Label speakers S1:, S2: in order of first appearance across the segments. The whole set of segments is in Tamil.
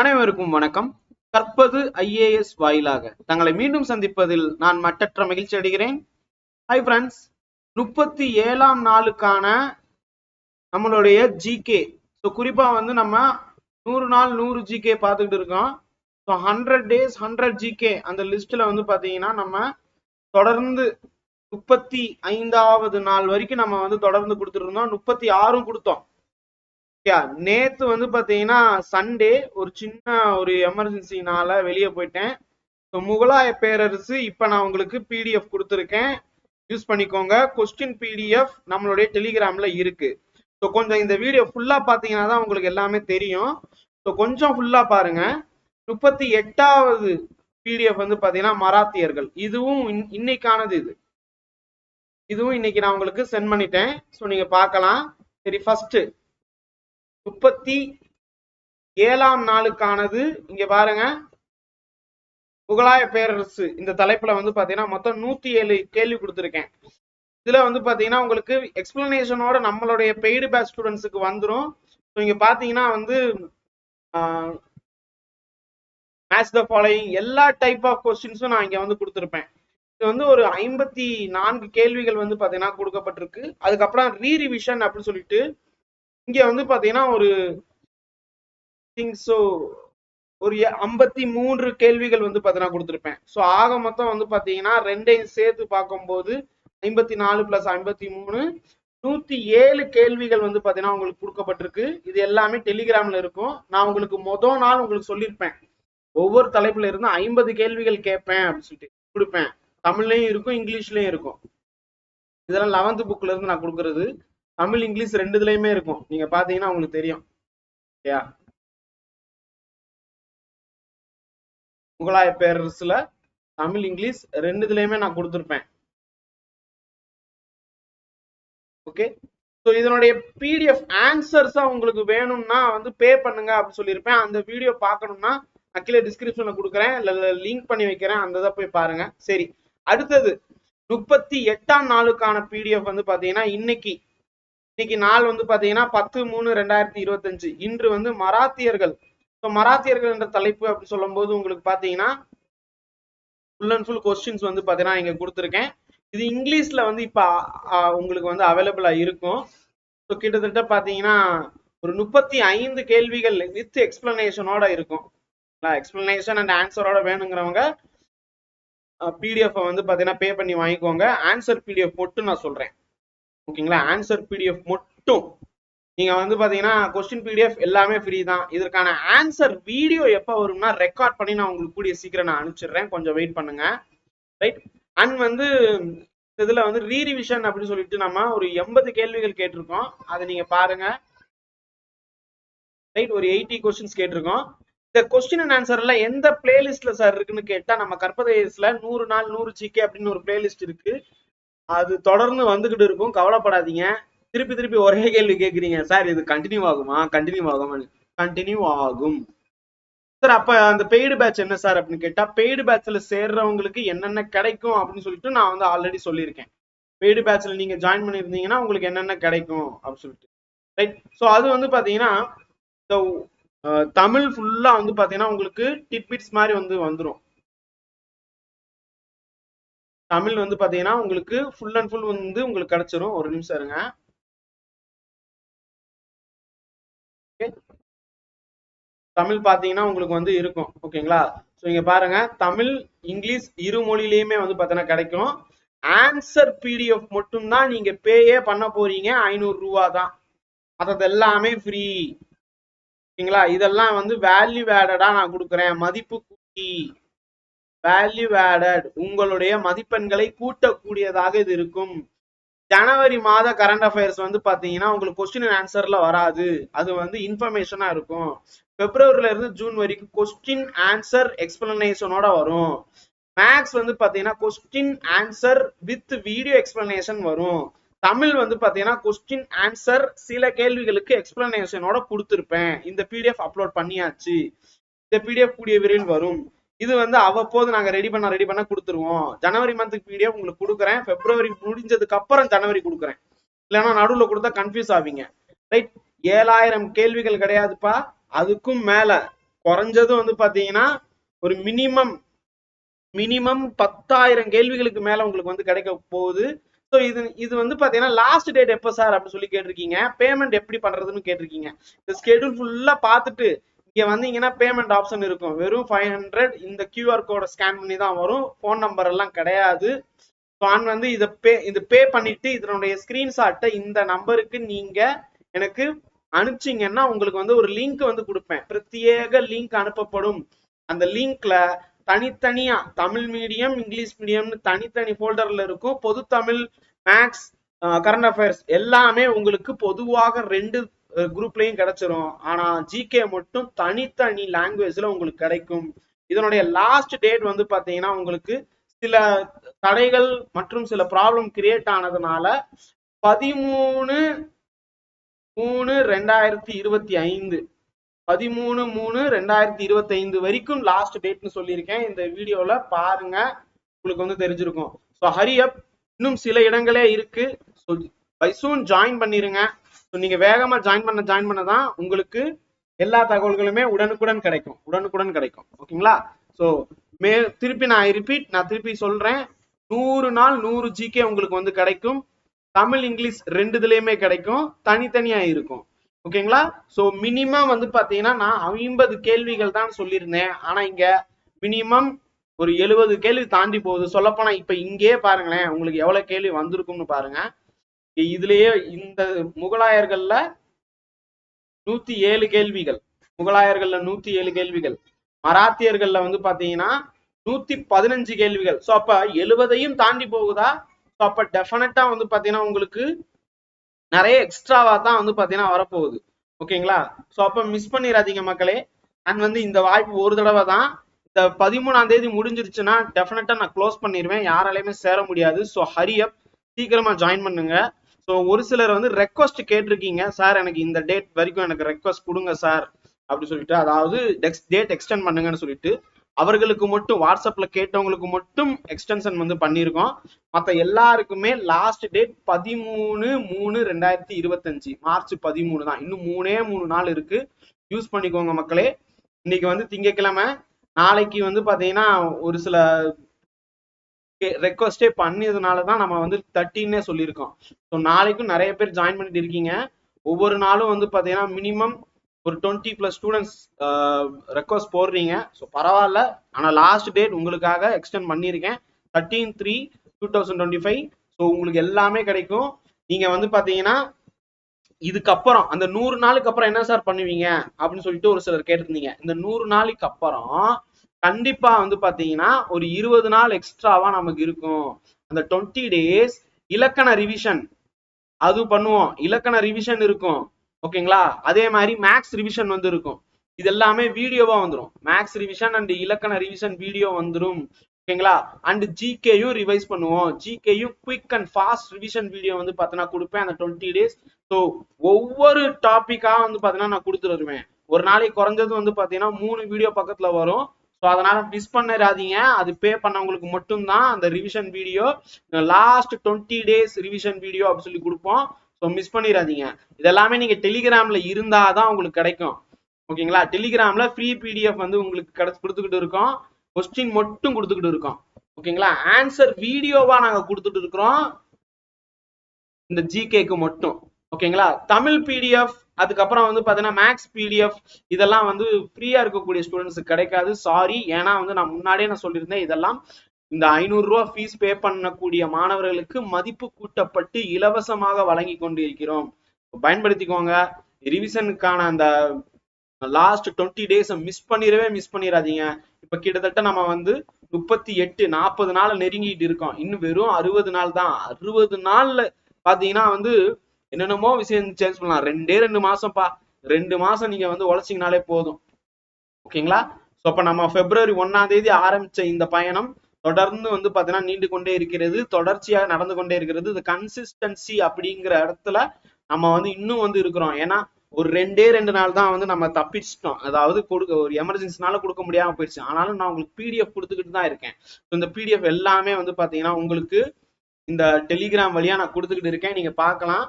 S1: அனைவருக்கும் வணக்கம். கற்பது ஐஏஎஸ் வாயிலாக தங்களை மீண்டும் சந்திப்பதில் நான் மட்டற்ற மகிழ்ச்சி அடைகிறேன். ஹை ஃப்ரெண்ட்ஸ் முப்பத்தி ஏழாம் நாளுக்கான நம்மளுடைய ஜிகே ஸோ குறிப்பாக வந்து நம்ம நூறு நாள் நூறு ஜிகே பார்த்துக்கிட்டு இருக்கோம். So hundred days hundred GK அந்த லிஸ்ட்ல வந்து பார்த்தீங்கன்னா நம்ம தொடர்ந்து முப்பத்தி ஐந்தாவது நாள் வரைக்கும் நம்ம வந்து தொடர்ந்து கொடுத்துருந்தோம் முப்பத்தி ஆறும் கொடுத்தோம். யா நேத்து வந்து பாத்தீங்கன்னா சண்டே ஒரு சின்ன ஒரு எமர்ஜென்சினால வெளியே போயிட்டேன். ஸோ முகலாய பேரரசு இப்ப நான் உங்களுக்கு பிடிஎஃப் கொடுத்துருக்கேன். யூஸ் பண்ணிக்கோங்க. கொஸ்டின் பிடிஎஃப் நம்மளுடைய டெலிகிராம்ல இருக்கு. ஸோ கொஞ்சம் இந்த வீடியோ ஃபுல்லா பாத்தீங்கன்னா தான் உங்களுக்கு எல்லாமே தெரியும். ஸோ கொஞ்சம் ஃபுல்லா பாருங்க. முப்பத்தி எட்டாவது பிடிஎஃப் வந்து பாத்தீங்கன்னா மராத்தியர்கள். இதுவும் இன்- இன்னைக்கானது இது. இதுவும் இன்னைக்கு நான் உங்களுக்கு சென்ட் பண்ணிட்டேன். ஸோ நீங்க பார்க்கலாம். சரி ஃபர்ஸ்ட் முப்பத்தி ஏழாம் நாளுக்கானது இங்க பாருங்க. முகலாய பேரரசு இந்த தலைப்புல வந்து பாத்தீங்கன்னா மொத்தம் நூத்தி ஏழு கேள்வி கொடுத்துருக்கேன். இதுல வந்து பாத்தீங்கன்னா உங்களுக்கு எக்ஸ்பிளனேஷனோட நம்மளுடைய பெய்டு பேக் ஸ்டூடெண்ட்ஸுக்கு வந்துடும் ஸோ இங்க பாத்தீங்கன்னா வந்து மேட்ச் த ஃபாலோயிங் எல்லா டைப் ஆஃப் கொஸ்டின்ஸும் நான் இங்க வந்து கொடுத்துருப்பேன். இது வந்து ஒரு ஐம்பத்தி நான்கு கேள்விகள் வந்து பாத்தீங்கன்னா கொடுக்கப்பட்டிருக்கு. அதுக்கப்புறம் ரீரிவிஷன் அப்படின்னு சொல்லிட்டு இங்க வந்து பாத்தீங்கன்னா ஒரு திங்க் ஸோ ஒரு ஐம்பத்தி மூன்று கேள்விகள் வந்து பாத்தீங்கன்னா கொடுத்துருப்பேன். ஸோ ஆக மொத்தம் வந்து பாத்தீங்கன்னா ரெண்டையும் சேர்த்து பார்க்கும்போது ஐம்பத்தி நாலு பிளஸ் ஐம்பத்தி மூணு நூத்தி ஏழு கேள்விகள் வந்து பாத்தீங்கன்னா உங்களுக்கு கொடுக்கப்பட்டிருக்கு. இது எல்லாமே டெலிகிராம்ல இருக்கும். நான் உங்களுக்கு மொதல் நாள் உங்களுக்கு சொல்லியிருப்பேன் ஒவ்வொரு தலைப்புல இருந்து ஐம்பது கேள்விகள் கேட்பேன் அப்படின்னு சொல்லிட்டு கொடுப்பேன். தமிழ்லயும் இருக்கும் இங்கிலீஷ்லயும் இருக்கும். இதெல்லாம் லெவன்த் புக்ல இருந்து நான் கொடுக்கறது. தமிழ் இங்கிலீஷ் ரெண்டு இதுலயுமே இருக்கும். நீங்க பாத்தீங்கன்னா உங்களுக்கு தெரியும். ஓகேயா முகலாய பேரரசுல தமிழ் இங்கிலீஷ் ரெண்டு இதுலயுமே நான் கொடுத்துருப்பேன். ஓகே ஸோ இதனுடைய பிடிஎஃப் ஆன்சர்ஸா உங்களுக்கு வேணும்னா வந்து பே பண்ணுங்க அப்படின்னு சொல்லியிருப்பேன். அந்த வீடியோ பார்க்கணும்னா நான் கீழே டிஸ்கிரிப்ஷன்ல கொடுக்குறேன். இல்ல லிங்க் பண்ணி வைக்கிறேன். அந்த இதை போய் பாருங்க. சரி. அடுத்தது முப்பத்தி எட்டாம் நாளுக்கான பிடிஎஃப் வந்து பாத்தீங்கன்னா இன்னைக்கு இன்னைக்கு நாள் வந்து பாத்தீங்கன்னா பத்து மூணு ரெண்டாயிரத்தி இருபத்தஞ்சு. இன்று வந்து மராத்தியர்கள். ஸோ மராத்தியர்கள் என்ற தலைப்பு அப்படி சொல்லும்போது உங்களுக்கு பாத்தீங்கன்னா ஃபுல் அண்ட் ஃபுல் கொஸ்டின்ஸ் வந்து பாத்தீங்கன்னா இங்க கொடுத்துருக்கேன். இது இங்கிலீஷ்ல வந்து இப்ப உங்களுக்கு வந்து அவைலபிளா இருக்கும். ஸோ கிட்டத்தட்ட பாத்தீங்கன்னா ஒரு முப்பத்தி ஐந்து கேள்விகள் வித் எக்ஸ்பிளனேஷனோட இருக்கும். எக்ஸ்பிளனேஷன் அண்ட் ஆன்சரோட வேணுங்கிறவங்க பிடிஎஃப் வந்து பாத்தீங்கன்னா பே பண்ணி வாங்கிக்கோங்க. ஆன்சர் பிடிஎஃப் மட்டும் நான் சொல்றேன். ஓகேங்களா? ஆன்சர் பிடிஎஃப் மட்டும். நீங்க வந்து பாத்தீங்கன்னா கொஸ்டின் பிடிஎஃப் எல்லாமே ஃப்ரீ தான். இதற்கான ஆன்சர் வீடியோ எப்போ வரும்னா ரெக்கார்ட் பண்ணி நான் உங்களுக்கு கூடிய சீக்கிரம் நான் அனுப்பிச்சிடுறேன். கொஞ்சம் வெயிட் பண்ணுங்க. ரைட் அண்ட் வந்து இதுல வந்து ரீரிவிஷன் அப்படின்னு சொல்லிட்டு நம்ம ஒரு எண்பது கேள்விகள் கேட்டிருக்கோம். அதை நீங்க பாருங்க. ரைட் ஒரு எயிட்டி கொஸ்டின்ஸ் கேட்டிருக்கோம். இந்த கொஸ்டின் அண்ட் ஆன்சர்ல எந்த பிளேலிஸ்ட்ல சார் இருக்குன்னு கேட்டா நம்ம கற்பதேசல நூறு நாள் நூறு ஜிகே அப்படின்னு ஒரு பிளேலிஸ்ட் இருக்கு. அது தொடர்ந்து வந்துகிட்டு இருக்கும். கவலைப்படாதீங்க. திருப்பி திருப்பி ஒரே கேள்வி கேக்குறீங்க. சார் இது கண்டினியூ ஆகுமா? கண்டினியூ ஆகுமா கண்டினியூ ஆகும். சார் அப்ப அந்த பெய்டு பேட்ச் என்ன சார்? அப்படின்னு கேட்டா பெய்டு பேட்ச்ல சேர்றவங்களுக்கு என்னென்ன கிடைக்கும்? அப்படின்னு சொல்லிட்டு நான் வந்து ஆல்ரெடி சொல்லியிருக்கேன். பெய்டு பேட்ச்ல நீங்க ஜாயின் பண்ணியிருந்தீங்கன்னா உங்களுக்கு என்னென்ன கிடைக்கும்? அப்படின்னு சொல்லிட்டு. ரைட் ஸோ அது வந்து பாத்தீங்கன்னா இந்த தமிழ் ஃபுல்லா வந்து பாத்தீங்கன்னா உங்களுக்கு டிட்பிட்ஸ் மாதிரி வந்து வந்துடும் தமிழ் வந்து பாத்தீங்கன்னா உங்களுக்கு ஃபுல் அண்ட் ஃபுல் வந்து உங்களுக்கு கிடைச்சிரும். ஒரு நிமிஷம் இருங்க. தமிழ் பாத்தீங்கன்னா உங்களுக்கு வந்து இருக்கும். ஓகேங்களா ஸோ இங்க பாருங்க. தமிழ் இங்கிலீஷ் இரு மொழியிலையுமே வந்து பாத்தீங்கன்னா கிடைக்கும். ஆன்சர் பிடிஎஃப் மட்டும்தான் நீங்க பேயே பண்ண போறீங்க. ஐநூறு ரூபா தான். மற்றது எல்லாமே ஃப்ரீ ஓகேங்களா இதெல்லாம் வந்து வேல்யூ ஆடடா நான் கொடுக்குறேன். மதிப்பு கூட்டி. வேல்யூ ஆடட் உங்களுடைய மதிப்பெண்களை கூட்டக்கூடியதாக இது இருக்கும். ஜனவரி மாத கரண்ட் அஃபேர்ஸ் வந்து பாத்தீங்கன்னா உங்களுக்கு கொஸ்டின் ஆன்சர்ல வராது. அது வந்து இன்ஃபர்மேஷனா இருக்கும். பிப்ரவரில இருந்து ஜூன் வரைக்கும் கொஸ்டின் ஆன்சர் எக்ஸ்பிளனேஷனோட வரும். மேக்ஸ் வந்து பாத்தீங்கன்னா question answer with video explanation வரும். தமிழ் வந்து பாத்தீங்கன்னா கொஸ்டின் ஆன்சர் சில கேள்விகளுக்கு எக்ஸ்பிளனேஷனோட கொடுத்துருப்பேன். இந்த பிடிஎஃப் அப்லோட் பண்ணியாச்சு. இந்த பிடிஎஃப் கூடிய விரைவில் வரும். இது வந்து அவ்வப்போது நாங்க ரெடி பண்ண ரெடி பண்ண கொடுத்துருவோம். ஜனவரி மந்த்துக்கு பிடிஎஃப் உங்களுக்கு கொடுக்குறேன். பிப்ரவரி முடிஞ்சதுக்கு அப்புறம் ஜனவரி கொடுக்குறேன். இல்லைன்னா நடுவில் கொடுத்தா கன்ஃபியூஸ் ஆவீங்க. ரைட் ஏழாயிரம் கேள்விகள் கிடையாதுப்பா. அதுக்கும் மேல. குறைஞ்சது வந்து பாத்தீங்கன்னா ஒரு மினிமம் மினிமம் பத்தாயிரம் கேள்விகளுக்கு மேல உங்களுக்கு வந்து கிடைக்க போகுது. ஸோ இது இது வந்து பாத்தீங்கன்னா லாஸ்ட் டேட் எப்போ சார் அப்படின்னு சொல்லி கேட்டிருக்கீங்க. பேமெண்ட் எப்படி பண்றதுன்னு கேட்டிருக்கீங்க. இந்த ஸ்கெடியூல் ஃபுல்லா பார்த்துட்டு இங்க வந்தீங்கன்னா பேமெண்ட் ஆப்ஷன் இருக்கும். வெறும் ஃபைவ் ஹண்ட்ரட் இந்த கியூஆர் கோடை ஸ்கேன் பண்ணி தான் வரும். ஃபோன் நம்பர் எல்லாம் கிடையாது. நான் வந்து இதை பே இது பே பண்ணிட்டு இதனுடைய ஸ்கிரீன்ஷாட்டை இந்த நம்பருக்கு நீங்க எனக்கு அனுப்பிச்சீங்கன்னா உங்களுக்கு வந்து ஒரு லிங்க் வந்து கொடுப்பேன். பிரத்யேக லிங்க் அனுப்பப்படும். அந்த லிங்க்ல தனித்தனியா தமிழ் மீடியம் இங்கிலீஷ் மீடியம்னு தனித்தனி ஃபோல்டர்ல இருக்கும். பொது தமிழ் மேக்ஸ் கரண்ட் அஃபேர்ஸ் எல்லாமே உங்களுக்கு பொதுவாக ரெண்டு குரூப்லயும் கிடைச்சிரும். ஆனா ஜிகே மட்டும் தனித்தனி லாங்குவேஜ்ல உங்களுக்கு கிடைக்கும். இதனுடைய லாஸ்ட் டேட் வந்து பாத்தீங்கன்னா உங்களுக்கு சில தடைகள் மற்றும் சில ப்ராப்ளம் கிரியேட் ஆனதுனால பதிமூணு மூணு ரெண்டாயிரத்தி இருபத்தி ஐந்து. பதிமூணு மூணு ரெண்டாயிரத்தி இருபத்தி ஐந்து வரைக்கும் லாஸ்ட் டேட்னு சொல்லியிருக்கேன். இந்த வீடியோல பாருங்க. உங்களுக்கு வந்து தெரிஞ்சிருக்கும். ஸோ ஹரியப் இன்னும் சில இடங்களே இருக்கு. ஸோ பை சூன் ஜாயின் பண்ணிருங்க. ஸோ நீங்க வேகமா ஜாயின் பண்ண ஜாயின் பண்ண தான் உங்களுக்கு எல்லா தகவல்களுமே உடனுக்குடன் கிடைக்கும். உடனுக்குடன் கிடைக்கும். ஓகேங்களா? ஸோ மே திருப்பி நான் ரிப்பீட் நான் திருப்பி சொல்றேன். நூறு நாள் நூறு ஜிகே உங்களுக்கு வந்து கிடைக்கும். தமிழ் இங்கிலீஷ் ரெண்டு இதுலயுமே கிடைக்கும். தனித்தனியா இருக்கும். ஓகேங்களா? சோ மினிமம் வந்து பாத்தீங்கன்னா நான் ஐம்பது கேள்விகள் தான் சொல்லியிருந்தேன். ஆனா இங்க மினிமம் ஒரு எழுபது கேள்வி தாண்டி போகுது. சொல்லப்போனா இப்ப இங்கேயே பாருங்களேன் உங்களுக்கு எவ்வளோ கேள்வி வந்திருக்கும்னு பாருங்க. இதுலயே இந்த முகலாயர்கள்ல நூத்தி ஏழு கேள்விகள். முகலாயர்கள்ல நூத்தி ஏழு கேள்விகள். மராத்தியர்கள்ல வந்து பாத்தீங்கன்னா நூத்தி பதினஞ்சு கேள்விகள். சோ அப்ப எழுபதையும் தாண்டி போகுதா? ஸோ அப்ப டெஃபினட்டா வந்து பாத்தீங்கன்னா உங்களுக்கு நிறைய எக்ஸ்ட்ராவா தான் வந்து பாத்தீங்கன்னா வரப்போகுது. ஓகேங்களா? ஸோ அப்ப மிஸ் பண்ணிடாதீங்க மக்களே. அண்ட் வந்து இந்த வாய்ப்பு ஒரு தடவை தான். இந்த பதிமூணாம் தேதி முடிஞ்சிருச்சுன்னா டெஃபினட்டா நான் க்ளோஸ் பண்ணிடுவேன் யாராலையுமே சேர முடியாது. ஸோ ஹரியப் சீக்கிரமா ஜாயின் பண்ணுங்க. ஸோ ஒரு சிலர் வந்து ரெக்வஸ்ட் கேட்டிருக்கீங்க சார் எனக்கு இந்த டேட் வரைக்கும் எனக்கு ரெக்வஸ்ட் கொடுங்க சார் அப்படி சொல்லிட்டு அதாவது டேட் எக்ஸ்டெண்ட் பண்ணுங்கன்னு சொல்லிட்டு அவர்களுக்கு மட்டும் வாட்ஸ்அப்ல கேட்டவங்களுக்கு மட்டும் எக்ஸ்டென்ஷன் வந்து பண்ணியிருக்கோம். மற்ற எல்லாருக்குமே லாஸ்ட் டேட் பதிமூணு மூணு ரெண்டாயிரத்தி இருபத்தஞ்சு. மார்ச் பதிமூணு தான். இன்னும் மூணே மூணு நாள் இருக்கு. யூஸ் பண்ணிக்கோங்க மக்களே. இன்னைக்கு வந்து திங்கக்கிழமை. நாளைக்கு வந்து பாத்தீங்கன்னா ஒரு சில ரெக்வஸ்டே பண்ணியதுனால தான் நம்ம வந்து தேர்ட்டின்னே சொல்லியிருக்கோம். ஸோ நாளைக்கும் நிறைய பேர் ஜாயின் பண்ணிட்டு இருக்கீங்க. ஒவ்வொரு நாளும் வந்து பார்த்தீங்கன்னா மினிமம் ஒரு டுவெண்ட்டி ப்ளஸ் ஸ்டூடெண்ட்ஸ் ரெக்வஸ்ட் போடுறீங்க. ஸோ பரவாயில்ல. ஆனால் லாஸ்ட் டேட் உங்களுக்காக எக்ஸ்டெண்ட் பண்ணியிருக்கேன். Thirteen three two thousand twenty five so உங்களுக்கு எல்லாமே கிடைக்கும். நீங்கள் வந்து பார்த்தீங்கன்னா இதுக்கப்புறம் அந்த நூறு நாளுக்கு அப்புறம் என்ன சார் பண்ணுவீங்க? அப்படின்னு சொல்லிட்டு ஒரு சிலர் கேட்டிருந்தீங்க. இந்த நூறு நாளைக்கு அப்புறம் கண்டிப்பா வந்து பாத்தீங்கன்னா ஒரு இருபது நாள் எக்ஸ்ட்ராவா நமக்கு இருக்கும். அந்த டுவெண்ட்டி டேஸ் இலக்கண ரிவிஷன் அது பண்ணுவோம். இலக்கண ரிவிஷன் இருக்கும். ஓகேங்களா? அதே மாதிரி மேக்ஸ் ரிவிஷன் வந்து இருக்கும். இது எல்லாமே வீடியோவா வந்துடும் மேக்ஸ் ரிவிஷன் அண்ட் இலக்கண ரிவிஷன் வீடியோ வந்துடும் ஓகேங்களா? அண்ட் ஜிகேயும் ரிவைஸ் பண்ணுவோம். ஜிகேயும் quick and fast revision video வந்து பார்த்தீங்கன்னா கொடுப்பேன் அந்த டுவெண்ட்டி டேஸ் ஸோ ஒவ்வொரு டாப்பிக்காக வந்து பார்த்தீங்கன்னா நான் கொடுத்துருவேன் வருவேன். ஒரு நாளைக்கு குறைஞ்சது வந்து பார்த்தீங்கன்னா மூணு வீடியோ பக்கத்துல வரும். அதனால மிஸ் பண்ணிடாதீங்க அது பே பண்ணவங்களுக்கு மட்டும்தான் அந்த revision video last twenty days revision video அப்படின்னு சொல்லி கொடுப்போம். ஸோ மிஸ் பண்ணிடாதீங்க இதெல்லாமே நீங்க டெலிகிராம்ல இருந்தாதான் உங்களுக்கு கிடைக்கும். ஓகேங்களா? டெலிகிராம்ல ஃப்ரீ பிடிஎஃப் வந்து உங்களுக்கு கிடைச்சு கொடுத்துக்கிட்டு இருக்கோம். கொஸ்டின் மட்டும் கொடுத்துக்கிட்டு இருக்கோம். ஓகேங்களா? ஆன்சர் வீடியோவா நாங்க கொடுத்துட்டு இருக்கிறோம். இந்த ஜிகேக்கு மட்டும். ஓகேங்களா? தமிழ் பிடிஎஃப் அதுக்கப்புறம் வந்து பார்த்தீங்கன்னா மேக்ஸ் பிடிஎஃப் இதெல்லாம் வந்து ஃப்ரீயாக இருக்கக்கூடிய ஸ்டூடெண்ட்ஸுக்கு கிடைக்காது. சாரி ஏன்னா வந்து நான் முன்னாடியே நான் சொல்லியிருந்தேன் இதெல்லாம் இந்த ஐநூறுரூவா ஃபீஸ் பே பண்ணக்கூடிய மாணவர்களுக்கு மதிப்பு கூட்டப்பட்டு இலவசமாக வழங்கி கொண்டு இருக்கிறோம் பயன்படுத்திக்கோங்க ரிவிஷனுக்கான அந்த லாஸ்ட் டுவெண்ட்டி டேஸை மிஸ் பண்ணிடவே மிஸ் பண்ணிடாதீங்க. இப்போ கிட்டத்தட்ட நம்ம வந்து முப்பத்தி எட்டு நாற்பது நாள் நெருங்கிட்டு இருக்கோம். இன்னும் வெறும் அறுபது நாள் தான். அறுபது நாள்ல பாத்தீங்கன்னா வந்து என்னென்னமோ விஷயம் சேஞ்ச் பண்ணலாம். ரெண்டே ரெண்டு மாசம்ப்பா. ரெண்டு மாசம் நீங்க வந்து உழைச்சிங்கனாலே போதும். ஓகேங்களா? ஸோ அப்ப நம்ம பிப்ரவரி ஒன்னாம் தேதி ஆரம்பிச்ச இந்த பயணம் தொடர்ந்து வந்து பாத்தீங்கன்னா நீண்டு கொண்டே இருக்கிறது தொடர்ச்சியாக நடந்து கொண்டே இருக்கிறது. இது கன்சிஸ்டன்சி அப்படிங்கிற இடத்துல நம்ம வந்து இன்னும் வந்து இருக்கிறோம். ஏன்னா ஒரு ரெண்டே ரெண்டு நாள் தான் வந்து நம்ம தப்பிச்சிட்டோம். அதாவது கொடுக்க ஒரு எமர்ஜென்சினால கொடுக்க முடியாம போயிடுச்சு. ஆனாலும் நான் உங்களுக்கு பிடிஎஃப் கொடுத்துக்கிட்டு தான் இருக்கேன். இந்த பிடிஎஃப் எல்லாமே வந்து பாத்தீங்கன்னா உங்களுக்கு இந்த டெலிகிராம் வழியா நான் கொடுத்துக்கிட்டு இருக்கேன். நீங்க பார்க்கலாம்.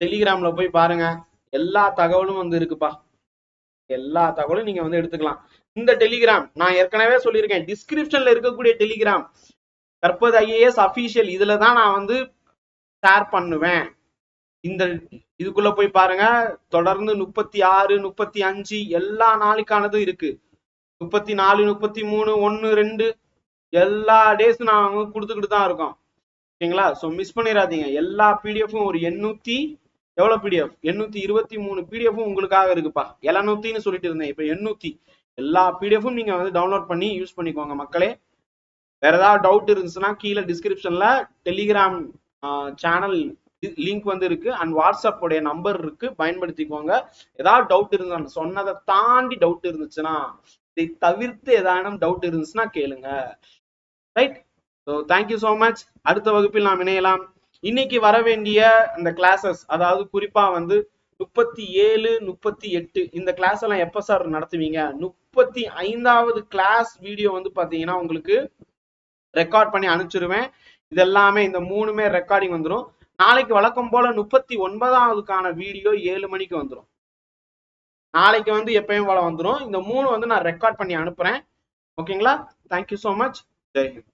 S1: டெலிகிராம்ல போய் பாருங்க. எல்லா தகவலும் வந்து இருக்குப்பா. எல்லா தகவலும் நீங்க வந்து எடுத்துக்கலாம். இந்த டெலிகிராம் நான் ஏற்கனவே சொல்லியிருக்கேன். டிஸ்கிரிப்ஷன்ல இருக்கக்கூடிய டெலிகிராம் தற்போது ஐஏஎஸ் அபிஷியல் இதுல தான் நான் வந்து ஷேர் பண்ணுவேன். இந்த இதுக்குள்ள போய் பாருங்க. தொடர்ந்து முப்பத்தி ஆறு முப்பத்தி அஞ்சு எல்லா நாளுக்கானதும் இருக்கு. முப்பத்தி நாலு முப்பத்தி மூணு ஒன்னு ரெண்டு எல்லா டேஸும் நான் கொடுத்துக்கிட்டு தான் இருக்கோம். ஓகேங்களா ஸோ மிஸ் பண்ணிடாதீங்க. எல்லா பிடிஎஃப்பும் ஒரு எண்ணூத்தி எவ்வளவு பிடிஎஃப் எண்ணூத்தி இருபத்தி மூணு பிடிஎஃப்பும் உங்களுக்காக இருக்குப்பா. எழுநூத்தின்னு சொல்லிட்டு இருந்தேன். இப்போ எண்ணூத்தி. எல்லா பிடிஎஃப்பும் நீங்க வந்து டவுன்லோட் பண்ணி யூஸ் பண்ணிக்கோங்க மக்களே. வேற ஏதாவது டவுட் இருந்துச்சுன்னா கீழே டிஸ்கிரிப்ஷன்ல டெலிகிராம் சேனல் லிங்க் வந்து இருக்கு. அண்ட் வாட்ஸ்அப் உடைய நம்பர் இருக்கு. பயன்படுத்திக்கோங்க. ஏதாவது டவுட் இருந்தா சொன்னதை தாண்டி டவுட் இருந்துச்சுன்னா இதை தவிர்த்து ஏதானும் டவுட் இருந்துச்சுன்னா கேளுங்க. Right so thank you so much அடுத்த வகுப்பில் நாம் இணையலாம். இன்னைக்கு வர வேண்டிய இந்த கிளாஸஸ் அதாவது குறிப்பா வந்து முப்பத்தி ஏழு முப்பத்தி எட்டு இந்த கிளாஸ் எல்லாம் எப்ப சார் நடத்துவீங்க? முப்பத்தி ஐந்தாவது கிளாஸ் வீடியோ வந்து பாத்தீங்கன்னா உங்களுக்கு ரெக்கார்ட் பண்ணி அனுப்பிச்சிருவேன். இது எல்லாமே இந்த மூணுமே ரெக்கார்டிங் வந்துடும் நாளைக்கு வழக்கம் போல முப்பத்தி ஒன்பதாவதுக்கான வீடியோ ஏழு மணிக்கு வந்துடும் நாளைக்கு வந்து எப்பயும் போல வந்துடும் இந்த மூணு வந்து நான் ரெக்கார்ட் பண்ணி அனுப்புறேன். ஓகேங்களா தேங்க்யூ ஸோ மச் ஜெய்ஹிந்த்